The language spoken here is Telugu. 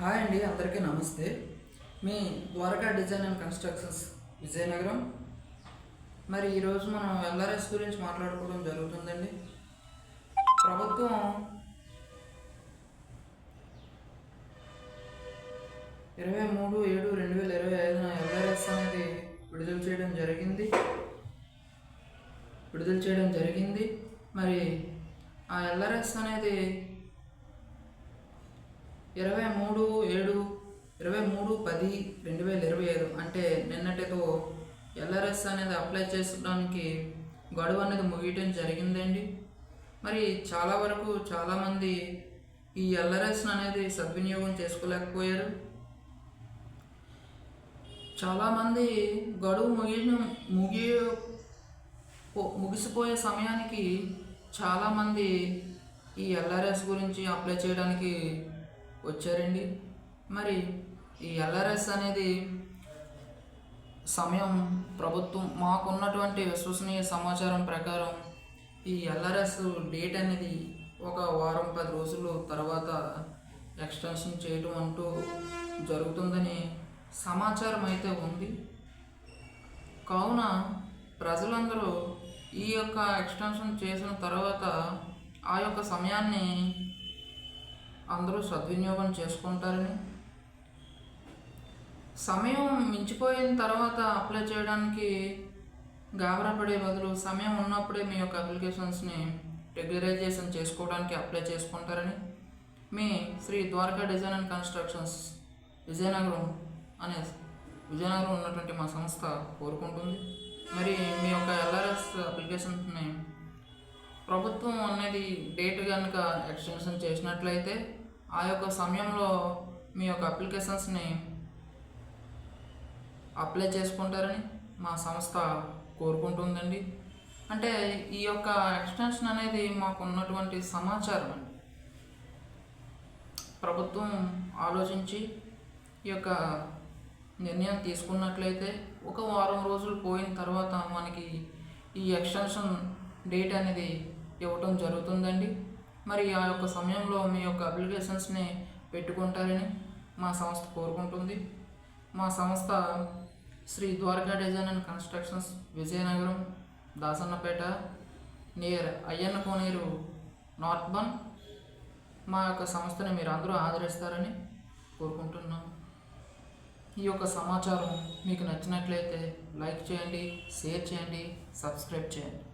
హాయ్ అండి అందరికీ నమస్తే. మీ Dwaraka design and constructions Vizianagaram. మరి ఈరోజు మనం ఎల్ఆర్ఎస్ గురించి మాట్లాడుకోవడం జరుగుతుందండి. ప్రభుత్వం ఇరవై మూడు ఏడు రెండు వేల ఇరవై ఐదున ఎల్ఆర్ఎస్ అనేది విడుదల చేయడం జరిగింది. విడుదల చేయడం జరిగింది. మరి ఆ ఎల్ఆర్ఎస్ అనేది ఇరవై మూడు ఏడు ఇరవై మూడు పది రెండు వేల ఇరవై ఐదు అంటే నిన్నటితో ఎల్ఆర్ఎస్ అనేది అప్లై చేసుకోవడానికి గడువు అనేది ముగియటం జరిగిందండి. మరి చాలా వరకు చాలామంది ఈ ఎల్ఆర్ఎస్ అనేది సద్వినియోగం చేసుకోలేకపోయారు. చాలామంది గడువు ముగిన ముగి ముగిసిపోయే సమయానికి చాలామంది ఈ ఎల్ఆర్ఎస్ గురించి అప్లై చేయడానికి వచ్చారండి. మరి ఈ ఎల్ఆర్ఎస్ అనేది సమయం ప్రభుత్వం మాకున్నటువంటి విశ్వసనీయ సమాచారం ప్రకారం ఈ ఎల్ఆర్ఎస్ డేట్ అనేది ఒక వారం పది రోజులు తర్వాత ఎక్స్టెన్షన్ చేయటం అంటూ జరుగుతుందని సమాచారం అయితే ఉంది. కావున ప్రజలందరూ ఈ యొక్క ఎక్స్టెన్షన్ చేసిన తర్వాత ఆ యొక్క సమయాన్ని అందరూ సద్వినియోగం చేసుకుంటారని. సమయం మించిపోయిన తర్వాత అప్లై చేయడానికి గాబరా పడే బదులు సమయం ఉన్నప్పుడే మీ యొక్క అప్లికేషన్స్ని రెగ్యులరైజేషన్ చేసుకోవడానికి అప్లై చేసుకుంటారని. మీ Shri Dwaraka design and constructions Vizianagaram అనే విజయనగరం ఉన్నటువంటి మా సంస్థ కోరుకుంటుంది. మరి మీ యొక్క ఎల్ఆర్ఎస్ అప్లికేషన్స్ని ప్రభుత్వం అనేది డేట్ కనుక ఎక్స్టెన్షన్ చేసినట్లయితే ఆ యొక్క సమయంలో మీ యొక్క అప్లికేషన్స్ని అప్లై చేసుకుంటారని మా సంస్థ కోరుకుంటుందండి. అంటే ఈ యొక్క ఎక్స్టెన్షన్ అనేది మాకు ఉన్నటువంటి సమాచారం అండి. ప్రభుత్వం ఆలోచించి ఈ యొక్క నిర్ణయం తీసుకున్నట్లయితే ఒక వారం రోజులు పోయిన తర్వాత మనకి ఈ ఎక్స్టెన్షన్ డేట్ అనేది ఇవ్వటం జరుగుతుందండి. మరి ఆ యొక్క సమయంలో మీ యొక్క అప్లికేషన్స్ని పెట్టుకుంటారని మా సంస్థ కోరుకుంటుంది. మా సంస్థ Shri Dwaraka design and constructions Vizianagaram Dasannapeta near Ayyanna Koneru north బన్ మా యొక్క సంస్థని మీరు అందరూ ఆదరిస్తారని కోరుకుంటున్నాం. ఈ యొక్క సమాచారం మీకు నచ్చినట్లయితే లైక్ చేయండి షేర్ చేయండి సబ్స్క్రైబ్ చేయండి.